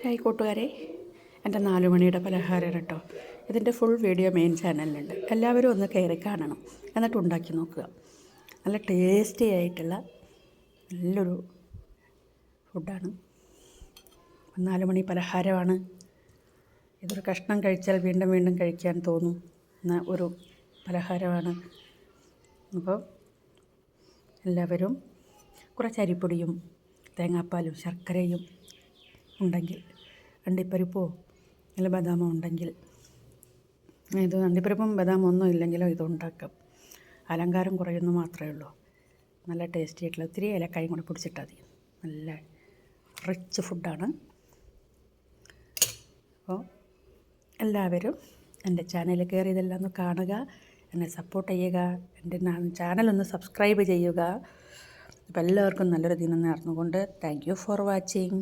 Hi കൂട്ടുകാരെ എന്റെ നാലുമണിയുടെ പലഹാരം കേട്ടോ. ഇതിന്റെ ഫുൾ വീഡിയോ മെയിൻ ചാനലിലുണ്ട് എല്ലാവരും ഒന്ന് കയറി കാണണം. എന്നിട്ട് ഉണ്ടാക്കി നോക്കുക. നല്ല ടേസ്റ്റി ആയിട്ടുള്ള നല്ലൊരു ഫുഡാണ് നാലുമണി പലഹാരമാണ്. ഇതൊരു കഷ്ണം കഴിച്ചാൽ വീണ്ടും വീണ്ടും കഴിക്കാൻ തോന്നും എന്ന ഒരു പലഹാരമാണ്. അപ്പോൾ എല്ലാവരും കുറച്ച് അരിപ്പൊടിയും തേങ്ങാപ്പാലും ശർക്കരയും ഉണ്ടെങ്കിൽ. അണ്ടിപ്പരിപ്പോ അല്ല ബദാമോ ഉണ്ടെങ്കിൽ. ഇത് അണ്ടിപ്പരിപ്പും ബദാമും ഒന്നും ഇല്ലെങ്കിലും ഇത് ഉണ്ടാക്കാം. അലങ്കാരം കുറയുന്നു മാത്രമേ ഉള്ളൂ. നല്ല ടേസ്റ്റി ആയിട്ടുള്ള ഒത്തിരി ഇലക്കായും കൂടെ പിടിച്ചിട്ടാൽ മതി. നല്ല റിച്ച് ഫുഡാണ് അപ്പോൾ എല്ലാവരും എന്റെ ചാനൽ കയറി ഇതെല്ലാം ഒന്ന് കാണുക. എന്നെ സപ്പോർട്ട് ചെയ്യുക. എന്റെ ചാനലൊന്ന് സബ്സ്ക്രൈബ് ചെയ്യുക. അപ്പോൾ എല്ലാവർക്കും നല്ലൊരു ദിനം നേർന്നുകൊണ്ട് താങ്ക് യു ഫോർ വാച്ചിങ്